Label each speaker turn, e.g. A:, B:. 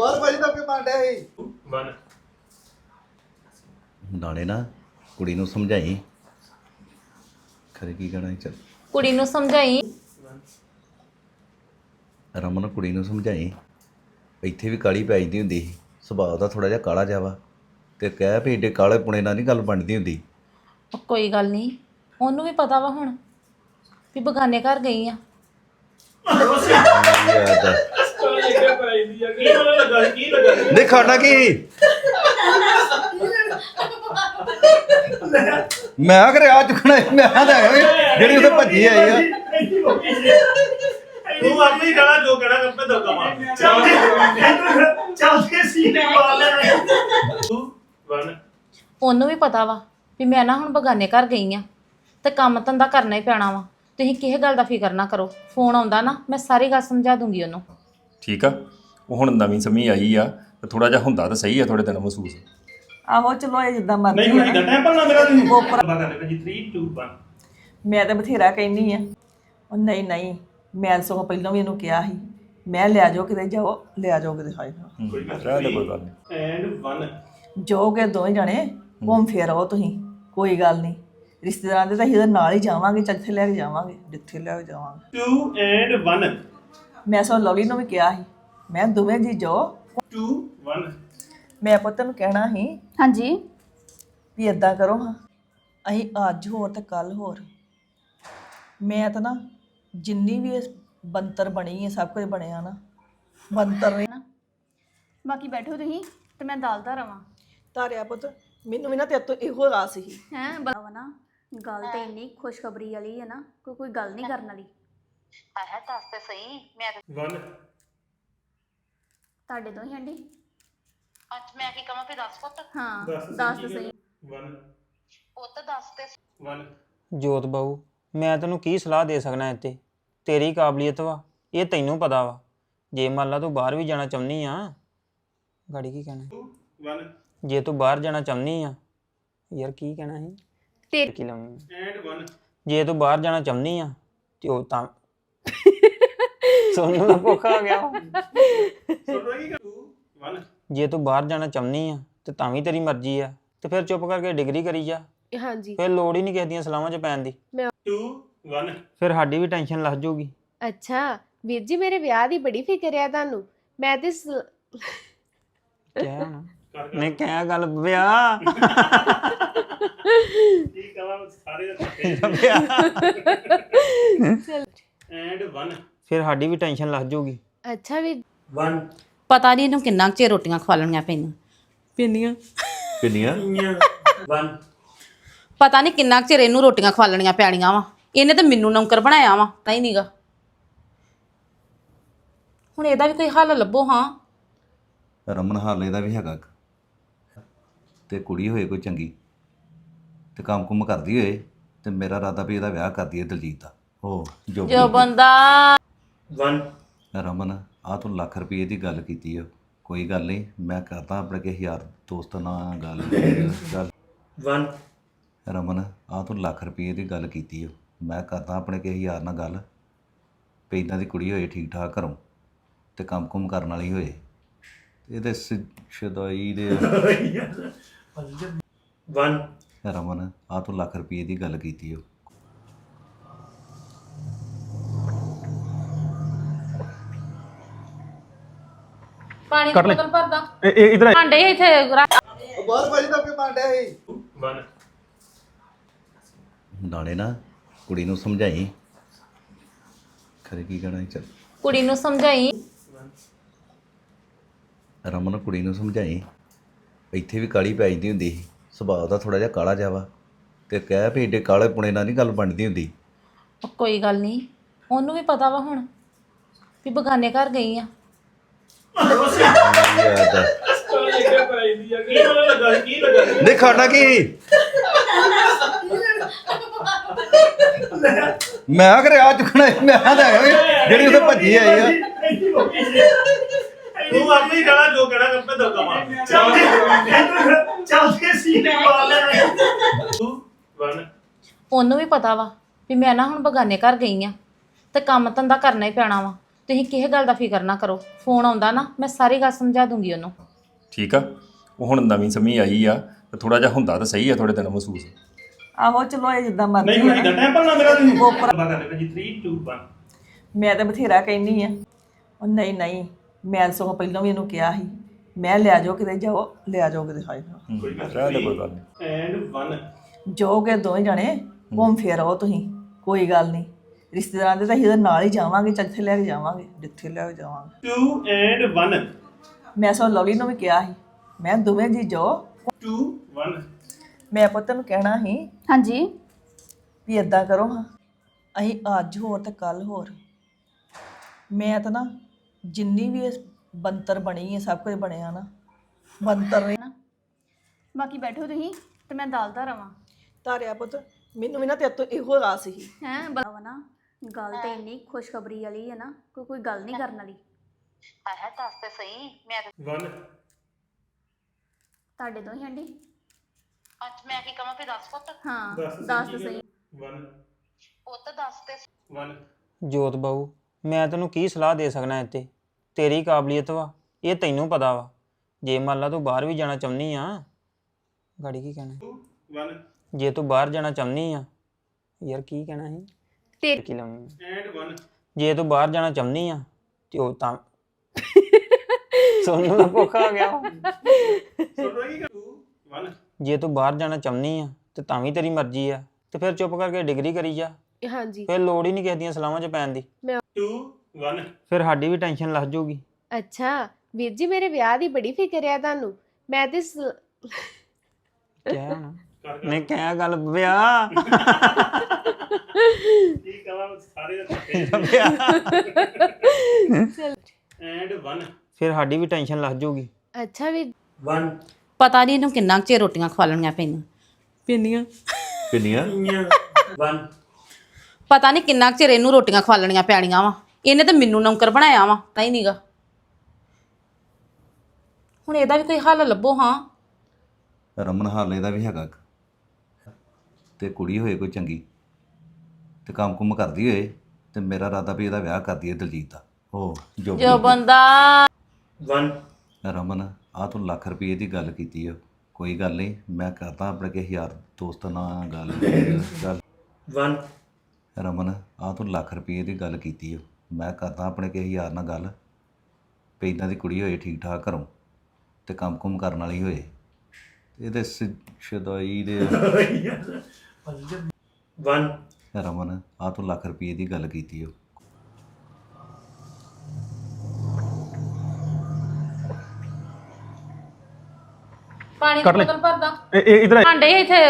A: ਬਾਹਰ ਭਾਜੀ ਦਾ ਕੇ ਮਾਂਡਿਆ ਸੀ।
B: 1
C: ਨਾਲੇ ਨਾ ਕੁੜੀ ਨੂੰ ਸਮਝਾਈ। ਖਰੇ ਕੀ ਕਹਿਣਾ ਸੀ ਚੱਲ।
D: ਕੁੜੀ ਨੂੰ ਸਮਝਾਈ।
C: ਰਮਨ ਕੁੜੀ ਨੂੰ ਸਮਝਾਈ। ਇੱਥੇ ਵੀ ਕਾਲੀ ਪੈ ਜਾਂਦੀ ਹੁੰਦੀ ਸੀ। ਸੁਭਾਅ ਦਾ ਥੋੜਾ ਜਿਹਾ ਕਾਲਾ ਜਿਹਾ ਵਾ। ਤੇ ਕਹਿ ਵੀ ਏਡੇ ਕਾਲੇ ਪੁਣੇ ਨਾਲ ਨਹੀਂ ਗੱਲ ਬਣਦੀ ਹੁੰਦੀ।
D: ਉਹ ਕੋਈ ਗੱਲ ਨਹੀਂ ਉਹਨੂੰ ਵੀ ਪਤਾ ਵਾ ਹੁਣ ਵੀ ਬਗਾਨੇ ਘਰ ਗਈ ਆ।
C: ਯਾਦ ਆ।
B: ਕੀ ਪਤਾ ਲੱਗਾ ਸੀ? ਕੀ ਲੱਗਾ ਸੀ?
C: ਨਹੀਂ ਖਾਣਾ ਕੀ? ਮੈਂ ਕਰੇ ਆ ਚੁੱਕਣਾ ਸੀ, ਮੈਂ ਤਾਂ ਵੀ ਜਿਹੜੀ ਉਹਦੇ ਭੱਜੀ ਆਈ ਆ।
B: ਤੂੰ ਆਪਣੀ ਹੀ ਕਹਿਣਾ ਜੋ ਕਹਿਣਾ ਆਪੇ ਦਰਕਾ ਮਾਰ
E: ਚੱਲਦੇ ਸੀ ਨੇ ਮਾਰ ਲੈਣਾ।
B: 2 1
D: ਉਹਨੂੰ ਵੀ ਪਤਾ ਵਾ ਵੀ ਮੈਂ ਨਾ ਹੁਣ ਬਗਾਨੇ ਘਰ ਗਈ ਆ ਤੇ ਕੰਮ ਧੰਦਾ ਕਰਨਾ ਹੀ ਪੈਣਾ ਵਾ। ਤੁਸੀਂ ਕਿਸੇ ਗੱਲ ਦਾ ਫਿਕਰ ਨਾ ਕਰੋ। ਫੋਨ ਆਉਂਦਾ ਨਾ ਮੈਂ ਸਾਰੀ ਗੱਲ ਸਮਝਾ ਦੂੰਗੀ ਉਹਨੂੰ।
F: ਠੀਕ ਆ। ਉਹ ਹੁਣ ਨਵੀਂ ਸਮੀ ਆਈ ਆ ਤੇ ਥੋੜਾ ਜਿਹਾ ਹੁੰਦਾ ਤਾਂ ਸਹੀ ਆ ਥੋੜੇ ਦਿਨ ਮਹਿਸੂਸ।
G: ਆਹੋ ਚਲੋ ਇਹ ਜਿੱਦਾਂ ਮਰਜ਼ੀ
B: ਨਹੀਂ ਹੁਣ
G: ਆ।
B: ਇਦਾਂ ਟਾਈਮ ਪਾਣਾ ਮੇਰਾ ਤੁਸੀਂ? ਬਾਤ ਕਰ ਜੀ 3 2 1
G: ਮੈਂ ਤਾਂ ਬਥੇਰਾ ਕਹਿੰਦੀ ਆ। ਉਹ ਨਹੀਂ ਨਹੀਂ ਮੈਂ ਸਗੋਂ ਪਹਿਲਾਂ ਵੀ ਇਹਨੂੰ ਕਿਹਾ ਸੀ। ਮੈਂ ਲੈ ਜਾਓ ਕਿਤੇ ਜਾਓ ਲੈ ਜਾਓ ਕਿਤੇ ਹਾਏ ਨਾ।
B: ਕੋਈ ਗੱਲ
F: ਰਹਿ ਕੋਈ ਗੱਲ ਨਹੀਂ।
B: ਐਂਡ 1
G: ਜਾਓਗੇ ਦੋਵੇਂ ਜਣੇ ਘੁੰਮ ਫਿਰ ਆਓ ਤੁਸੀਂ ਕੋਈ ਗੱਲ ਨਹੀਂ। ਰਿਸ਼ਤੇਦਾਰਾਂ ਦੇ ਤਾਂ ਅਸੀਂ ਉਹਦੇ ਨਾਲ ਹੀ ਜਾਵਾਂਗੇ ਜਿੱਥੇ ਲੈ ਕੇ ਜਾਵਾਂਗੇ ਜਿੱਥੇ ਲੈ ਕੇ ਜਾਵਾਂਗੇ।
B: 2 ਐਂਡ 1
G: ਮੈਂ ਸੋ ਲਵਲੀ ਨੂੰ ਵੀ ਕਿਹਾ ਸੀ ਮੈਂ ਦੋਵੇਂ ਜੀ ਜਾਓ
B: 2 1
G: ਮੈਂ ਪੁੱਤ ਨੂੰ ਕਹਿਣਾ ਸੀ
H: ਹਾਂਜੀ।
G: ਵੀ ਇਦਾਂ ਕਰੋ ਹਾਂ। ਅਸੀਂ ਅੱਜ ਹੋਰ ਤੇ ਕੱਲ ਹੋਰ। ਮੈਂ ਤਾਂ ਨਾ ਜਿੰਨੀ ਵੀ ਇਹ ਬੰਤਰ ਬਣੀ ਹੈ ਸਭ ਕੁਝ ਬਣਿਆ ਨਾ। ਬੰਤਰ ਨੇ
H: ਬਾਕੀ ਬੈਠੋ ਤੁਸੀਂ ਤੇ ਮੈਂ ਦਾਲ ਧਾਰਾਂ ਵਾਂ
G: ਤਾਰਿਆ ਪੁੱਤ ਮੈਨੂੰ ਵੀ ਨਾ ਤੇਰੇ ਤੋਂ ਇਹੋ ਰਾਸ ਸੀ।
H: ਹੈ ਨਾ ਗੱਲ ਤੇ ਇੰਨੀ ਖੁਸ਼ਖਬਰੀ ਵਾਲੀ ਹੈ ਨਾ ਕੋਈ ਕੋਈ ਗੱਲ ਨਹੀਂ ਕਰਨ ਵਾਲੀ।
B: 1
H: ਤੁਹਾਡੇ ਤੋਂ ਹੀ ਹੰਡੀ
D: ਅੱਜ ਮੈਂ ਕੀ ਕਹਾਂ ਫੇ ਦੱਸ ਪੁੱਤ।
H: ਹਾਂ
B: ਦੱਸ
H: ਦੱਸ
B: ਸਹੀ।
H: ਸਹੀ
B: 1
D: ਪੁੱਤ ਦੱਸ ਤੇ
B: 1
I: ਜੋਤ ਬਾਊ ਮੈਂ ਤੈਨੂੰ ਕੀ ਸਲਾਹ ਦੇ ਸਕਣਾ ਇੱਥੇ? ਤੇਰੀ ਕਾਬਲੀਅਤ ਵਾ ਇਹ ਤੈਨੂੰ ਪਤਾ ਵਾ। ਜੇ ਮੰਨ ਲਾ ਤੂੰ ਬਾਹਰ ਵੀ ਜਾਣਾ ਚਾਹੁੰਦੀ ਆ ਗਾੜੀ ਕੀ ਕਹਿਣਾ?
B: 1
I: ਜੇ ਤੂੰ ਬਾਹਰ ਜਾਣਾ ਚਾਹੁੰਦੀ ਆ ਯਾਰ ਕੀ ਕਹਿਣਾ ਸੀ?
H: ਤੇਰੀ
I: ਕੀ ਲਾਉਣੀ?
B: ਐਂਡ 1
I: ਜੇ ਤੂੰ ਬਾਹਰ ਜਾਣਾ ਚਾਹੁੰਦੀ ਆ ਤੇ ਉਹ ਤਾਂ ਸੋਨੂੰ ਦਾ ਭੁੱਖ ਆ ਗਿਆ। ਵਾ।
B: ਸੁਣ ਰਹੀ 2 1
I: ਜੇ ਤੂੰ ਬਾਹਰ ਜਾਣਾ ਚਾਹੁੰਦੀ ਆ ਤੇ ਤਾਂ ਵੀ ਤੇਰੀ ਮਰਜ਼ੀ ਆ। ਤੇ ਫਿਰ ਚੁੱਪ ਕਰਕੇ ਡਿਗਰੀ ਕਰੀ ਜਾ।
J: ਹਾਂਜੀ।
I: ਫਿਰ ਲੋੜ ਹੀ ਨਹੀਂ ਕਿਸੇ ਦੀਆਂ ਸਲਾਹਾਂ 'ਚ ਪੈਣ ਦੀ।
B: 2 1
I: ਫਿਰ ਸਾਡੀ ਵੀ ਟੈਨਸ਼ਨ ਲੱਗ ਜਾਊਗੀ।
J: ਅੱਛਾ ਵੀਰ ਜੀ ਮੇਰੇ ਵਿਆਹ ਦੀ ਬੜੀ ਫਿਕਰ ਆ ਤੁਹਾਨੂੰ। ਮੈਂ ਤੇ ਸ-
I: ਕਿਹਾ ਨਾ। ਨਹੀਂ ਕਿਹਾ ਗੱਲ ਵਿਆਹ।
B: ਕੀ ਕਹਾਂ ਸਾਰੇ ਐਂਡ 1
I: ਫਿਰ ਸਾਡੀ ਵੀ ਟੈਨਸ਼ਨ ਲੱਗ ਜਾਊਗੀ।
J: ਅੱਛਾ
B: 1
D: ਪਤਾ ਨਹੀਂ ਇਹਨੂੰ ਕਿੰਨਾ ਕੁ ਚਿਰ ਰੋਟੀਆਂ ਖਵਾਲਣੀਆਂ ਪੈਣੀਆਂ ਪੈਂਦੀਆਂ।
C: ਕਿੰਨੀਆਂ
B: 1
D: ਪਤਾ ਨਹੀਂ ਕਿੰਨਾ ਕੁ ਚਿਰ ਇਹਨੂੰ ਰੋਟੀਆਂ ਖਵਾਲਣੀਆਂ ਪੈਣੀਆਂ ਵਾ। ਇਹਨੇ ਤਾਂ ਮੈਨੂੰ ਨੌਕਰ ਬਣਾਇਆ ਵਾ ਤਾਂ ਹੀ ਨੀਗਾ। ਹੁਣ ਇਹਦਾ ਵੀ ਕੋਈ ਹੱਲ ਲੱਭੋ ਹਾਂ।
C: ਰਮਨ ਹਾਲੇ ਦਾ ਵੀ ਹੈਗਾ ਇੱਕ। ਤੇ ਕੁੜੀ ਹੋਏ ਕੋਈ ਚੰਗੀ। ਤੇ ਕੰਮ ਕੁਮ ਕਰਦੀ ਹੋਏ ਤੇ ਮੇਰਾ ਇਰਾਦਾ ਵੀ ਇਹਦਾ ਵਿਆਹ ਕਰ ਦਈਏ ਦਲਜੀਤ ਦਾ। ਹੋ ਜੋ
D: ਜੋ ਬੰਦਾ
B: 1
C: ਰਮਨ ਆ ਤੂੰ ਲੱਖ ਰੁਪਏ ਦੀ ਗੱਲ ਕੀਤੀ ਓ ਕੋਈ ਗੱਲ ਨਹੀਂ ਮੈਂ ਕਰਦਾ ਆਪਣੇ ਕਿਸੇ ਯਾਰ ਦੋਸਤ ਨਾਲ ਗੱਲ। ਗੱਲ
B: 1
C: ਰਮਨ ਆ ਤੂੰ ਲੱਖ ਰੁਪਏ ਦੀ ਗੱਲ ਕੀਤੀ ਓ ਮੈਂ ਕਰਦਾ ਆਪਣੇ ਕਿਸੇ ਯਾਰ ਨਾਲ ਗੱਲ। ਵੀ ਇਦਾਂ ਦੀ ਕੁੜੀ ਹੋਏ ਠੀਕ ਠਾਕ ਘਰੋਂ ਤੇ ਕੰਮ ਕੁਮ ਕਰਨ ਵਾਲੀ ਹੋਏ। ਇਹਦੇ ਸ਼ਦਾਈ ਦੇ
B: 1
C: ਰਮਨ ਆ ਤੂੰ ਲੱਖ ਰੁਪਏ ਦੀ ਗੱਲ ਕੀਤੀ ਓ
D: ਪਾਣੀ ਦੀ ਬੋਤਲ ਭਰਦਾ
E: ਇਹ ਇਧਰ
D: ਭਾਂਡੇ ਇੱਥੇ ਰੱਖ
A: ਬਾਹਰ ਭਾਜੀ ਦਾ ਕੇ ਮਾਂਡਿਆ ਸੀ।
B: 1
C: ਨਾਲੇ ਨਾ ਕੁੜੀ ਨੂੰ ਸਮਝਾਈ। ਖਰੇ ਕੀ ਕਹਿਣਾ ਸੀ ਚੱਲ।
D: ਕੁੜੀ ਨੂੰ ਸਮਝਾਈ।
C: ਰਮਨ ਕੁੜੀ ਨੂੰ ਸਮਝਾਈ। ਇੱਥੇ ਵੀ ਕਾਲੀ ਪੈ ਜਾਂਦੀ ਹੁੰਦੀ ਸੀ। ਸੁਭਾਅ ਦਾ ਥੋੜਾ ਜਿਹਾ ਕਾਲਾ ਜਿਹਾ ਵਾ। ਤੇ ਕਹਿ ਵੀ ਏਡੇ ਕਾਲੇ ਪੁਣੇ ਨਾਲ ਨਹੀਂ ਗੱਲ ਬਣਦੀ ਹੁੰਦੀ।
D: ਕੋਈ ਗੱਲ ਨਹੀਂ ਉਹਨੂੰ ਵੀ ਪਤਾ ਵਾ ਹੁਣ ਵੀ ਬਗਾਨੇ ਘਰ ਗਈ ਆ।
C: ਯਾਦ ਆ।
B: ਕੀ ਪਤਾ ਕੀ ਸੀ?
C: ਮੈਂ ਕਰੇ ਆ ਚੁੱਕਣਾ ਸੀ, ਮੈਂ ਤਾਂ ਆਇਆ ਵੀ ਜਿਹੜੀ ਉਹਦੇ ਭੱਜੀ ਆਈ ਆ
B: ਤੂੰ ਆਪਣੀ ਹੀ ਜੋ ਕਹਿਣਾ ਆਪੇ ਦਰਕਾ ਮਾਰ
E: ਚੱਲਦੇ ਸੀ ਨੇ ਮਾਰ ਲੈਣਾ
B: 2 1
D: ਉਹਨੂੰ ਵੀ ਪਤਾ ਵਾ ਵੀ ਮੈਂ ਨਾ ਹੁਣ ਬਗਾਨੇ ਘਰ ਗਈ ਆ ਤੇ ਕੰਮ ਧੰਦਾ ਕਰਨਾ ਹੀ ਪੈਣਾ ਵਾ ਤੁਸੀਂ ਕਿਸੇ ਗੱਲ ਦਾ ਫਿਕਰ ਨਾ ਕਰੋ। ਫੋਨ ਆਉਂਦਾ ਨਾ ਮੈਂ ਸਾਰੀ ਗੱਲ ਸਮਝਾ ਦੂੰਗੀ ਉਹਨੂੰ।
F: ਠੀਕ ਆ ਉਹ ਹੁਣ ਨਵੀਂ ਸਮੀ ਆਈ ਆ ਤੇ ਥੋੜਾ ਜਿਹਾ ਹੁੰਦਾ ਤਾਂ ਸਹੀ ਆ ਥੋੜੇ ਦਿਨ ਮਹਿਸੂਸ।
G: ਆਹੋ ਚਲੋ ਇਹ ਜਿੱਦਾਂ ਮਰਜ਼ੀ
B: ਨਹੀਂ
G: ਆ।
B: ਹੁਣ
G: ਨਾ।
B: ਇਦਾਂ ਟਾਈਮ ਮੇਰਾ ਤੁਸੀਂ
G: ਉੱਪਰ-
B: ਬਾਬਾ ਕਰ ਜੀ 3 2 1
G: ਮੈਂ ਤਾਂ ਬਥੇਰਾ ਕਹਿੰਦੀ ਆ। ਉਹ ਨਹੀਂ ਨਹੀਂ ਮੈਂ ਸਗੋਂ ਪਹਿਲਾਂ ਵੀ ਇਹਨੂੰ ਕਿਹਾ ਸੀ। ਮੈਂ ਲਿਆ ਜਾਓ ਕਿਤੇ ਜਾਓ ਲਿਆ ਜਾਓ ਕਿਤੇ ਹਾਏ
B: ਕੋਈ ਗੱਲ
F: ਰਹਿਣ ਦੇ ਕੋਈ ਗੱਲ ਨਹੀਂ।
B: ਐਂਡ 1
G: ਜੋ ਕਿ ਦੋਵੇਂ ਜਣੇ ਘੁੰਮ ਫਿਰ ਆਓ ਤੁਸੀਂ ਕੋਈ ਗੱਲ ਨਹੀਂ। ਰਿਸ਼ਤੇਦਾਰਾਂ ਦੇ ਤਾਂ ਅਸੀਂ ਉਹਦੇ ਨਾਲ ਹੀ ਜਾਵਾਂਗੇ ਜਿੱਥੇ ਲੈ ਕੇ ਜਾਵਾਂਗੇ ਜਿੱਥੇ ਲੈ ਕੇ ਜਾਵਾਂਗੇ।
B: 2 ਐਂਡ 1
G: ਮੈਂ ਸੋ ਲਵਲੀ ਨੂੰ ਵੀ ਕਿਹਾ ਸੀ ਮੈਂ ਦੋਵੇਂ ਜੀ ਜਾਓ।
B: 2 1
G: ਮੈਂ ਪੁੱਤ ਨੂੰ ਕਹਿਣਾ ਸੀ
H: ਹਾਂਜੀ।
G: ਵੀ ਇਦਾਂ ਕਰੋ ਹਾਂ ਅਸੀਂ ਅੱਜ ਹੋਰ ਤੇ ਕੱਲ ਹੋਰ। ਮੈਂ ਤਾਂ ਨਾ ਜਿੰਨੀ ਵੀ ਇਹ ਬੰਤਰ ਬਣੀ ਹੈ ਸਭ ਕੁਝ ਬਣਿਆ ਨਾ ਬੰਤਰ ਨੇ
H: ਬਾਕੀ ਬੈਠੋ ਤੁਸੀਂ ਤੇ ਮੈਂ ਦਾਲ ਦਾ ਰਵਾਂ।
G: ਤਾਰਿਆ ਪੁੱਤ ਮੈਨੂੰ ਵੀ ਨਾ ਤੇਰੇ ਤੋਂ ਇਹੋ ਆਸ ਸੀ।
H: ਹੈ ਬਣਾ ਗੱਲ ਤੇ ਇੰਨੀ ਖੁਸ਼ਖਬਰੀ ਵਾਲੀ ਹੈ ਨਾ ਕੋਈ ਕੋਈ ਗੱਲ ਨਹੀਂ ਕਰਨ ਵਾਲੀ।
B: 1
H: ਤੁਹਾਡੇ ਤੋਂ ਹੀ ਆਂਟੀ?
D: ਅੱਜ ਮੈਂ ਕੀ ਕਹਾਂ ਫੇ ਦੱਸ ਪੁੱਤ।
H: ਹਾਂ
B: ਦੱਸ
H: ਦੱਸ
B: ਸਹੀ।
H: ਸਹੀ
B: 1
D: ਪੁੱਤ ਦੱਸ ਤੇ
B: 1
I: ਜੋਤ ਬਾਊ ਮੈਂ ਤੈਨੂੰ ਕੀ ਸਲਾਹ ਦੇ ਸਕਣਾ ਇੱਥੇ? ਤੇਰੀ ਕਾਬਲੀਅਤ ਵਾ ਇਹ ਤੈਨੂੰ ਪਤਾ ਵਾ। ਜੇ ਮੰਨ ਲਾ ਤੂੰ ਬਾਹਰ ਵੀ ਜਾਣਾ ਚਾਹੁੰਦੀ ਆ ਗਾੜੀ ਕੀ ਕਹਿਣਾ?
B: 1
I: ਜੇ ਤੂੰ ਬਾਹਰ ਜਾਣਾ ਚਾਹੁੰਦੀ ਆ ਯਾਰ ਕੀ ਕਹਿਣਾ ਸੀ?
J: ਤੇਰੀ
I: ਕੀ ਲਾਉਣੀ? ਆ?
B: ਐਂਡ 1
I: ਜੇ ਤੂੰ ਬਾਹਰ ਜਾਣਾ ਚਾਹੁੰਦੀ ਆ ਤੇ ਉਹ ਤਾਂ ਸੋਨੂੰ ਦਾ ਭੁੱਖ ਆ ਗਿਆ। ਵਾ।
B: ਸੁਣ ਰਹੀ 2 1
I: ਜੇ ਤੂੰ ਬਾਹਰ ਜਾਣਾ ਚਾਹੁੰਦੀ ਆ ਤੇ ਤਾਂ ਵੀ ਤੇਰੀ ਮਰਜ਼ੀ ਆ ਤੇ ਫਿਰ ਚੁੱਪ ਕਰਕੇ ਡਿਗਰੀ ਕਰੀ ਜਾ।
J: ਹਾਂਜੀ।
I: ਫਿਰ ਲੋੜ ਹੀ ਨਹੀਂ ਕਿਸੇ ਦੀਆਂ ਸਲਾਹਾਂ 'ਚ ਪੈਣ ਦੀ।
B: 2 1
I: ਫਿਰ ਸਾਡੀ ਵੀ ਟੈਨਸ਼ਨ ਲੱਗ ਜਾਊਗੀ।
J: ਅੱਛਾ ਵੀਰ ਜੀ ਮੇਰੇ ਵਿਆਹ ਦੀ ਬੜੀ ਫਿਕਰ ਆ ਤੁਹਾਨੂੰ। ਮੈਂ ਤੇ ਸ-
I: ਕਿਹਾ
B: ਕਰ
I: ਨਹੀਂ ਕਿਹਾ ਗੱਲ ਵਿਆਹ।
B: ਕੀ ਕਹਾਂ ਸਾਰੇ ਐਂਡ 1
I: ਫਿਰ ਸਾਡੀ ਵੀ ਟੈਨਸ਼ਨ ਲੱਗ ਜਾਊਗੀ।
J: ਅੱਛਾ ਵੀਰ
B: 1
D: ਪਤਾ ਨਹੀਂ ਇਹਨੂੰ ਕਿੰਨਾ ਕੁ ਚਿਰ ਰੋਟੀਆਂ ਖਵਾਲਣੀਆਂ ਪੈਣੀਆਂ ਪੈਂਦੀਆਂ।
C: ਕਿੰਨੀਆਂ
B: 1
D: ਪਤਾ ਨਹੀਂ ਕਿੰਨਾ ਕੁ ਚਿਰ ਇਹਨੂੰ ਰੋਟੀਆਂ ਖਵਾਲਣੀਆਂ ਪੈਣੀਆਂ ਵਾ। ਇਹਨੇ ਤਾਂ ਮੈਨੂੰ ਨੌਕਰ ਬਣਾਇਆ ਵਾ ਤਾਂ ਹੀ ਨੀਗਾ। ਹੁਣ ਇਹਦਾ ਵੀ ਕੋਈ ਹੱਲ ਲੱਭੋ ਹਾਂ।
C: ਰਮਨ ਹਾਲੇ ਦਾ ਵੀ ਹੈਗਾ। ਇੱਕ। ਤੇ ਕੁੜੀ ਹੋਏ ਕੋਈ ਚੰਗੀ। ਤੇ ਕੰਮ ਕੁਮ ਕਰਦੀ ਹੋਏ ਤੇ ਮੇਰਾ ਇਰਾਦਾ ਵੀ ਇਹਦਾ ਵਿਆਹ ਕਰ ਦਈਏ ਦਲਜੀਤ ਦਾ। ਉਹ ਜੋ
D: ਜੋ ਬੰਦਾ
B: 1
C: ਰਮਨ ਆ ਤੂੰ ਲੱਖ ਰੁਪਏ ਦੀ ਗੱਲ ਕੀਤੀ ਆ। ਕੋਈ ਗੱਲ ਨਹੀਂ ਮੈਂ ਕਰਦਾ ਆਪਣੇ ਕਿਸੇ ਯਾਰ ਦੋਸਤ ਨਾਲ ਗੱਲ। ਗੱਲ
B: 1
C: ਰਮਨ ਆ ਤੂੰ ਲੱਖ ਰੁਪਏ ਦੀ ਗੱਲ ਕੀਤੀ ਆ। ਮੈਂ ਕਰਦਾ ਆਪਣੇ ਕਿਸੇ ਯਾਰ ਨਾਲ ਗੱਲ। ਵੀ ਇਦਾਂ ਦੀ ਕੁੜੀ ਹੋਏ ਠੀਕ ਠਾਕ ਘਰੋਂ ਤੇ ਕੰਮ ਕੁਮ ਕਰਨ ਵਾਲੀ ਹੋਏ। ਇਹਦੇ ਸ- ਸ਼ਦਾਈ ਦੇ
B: 1
C: ਰਮਨ ਆ ਤੂੰ ਲੱਖ ਰੁਪਏ ਦੀ ਗੱਲ ਕੀਤੀ ਆ।
D: ਪਾਣੀ ਦੀ ਬੋਤਲ ਭਰਦਾ
E: ਇਧਰ
D: ਭਾਂਡੇ ਇੱਥੇ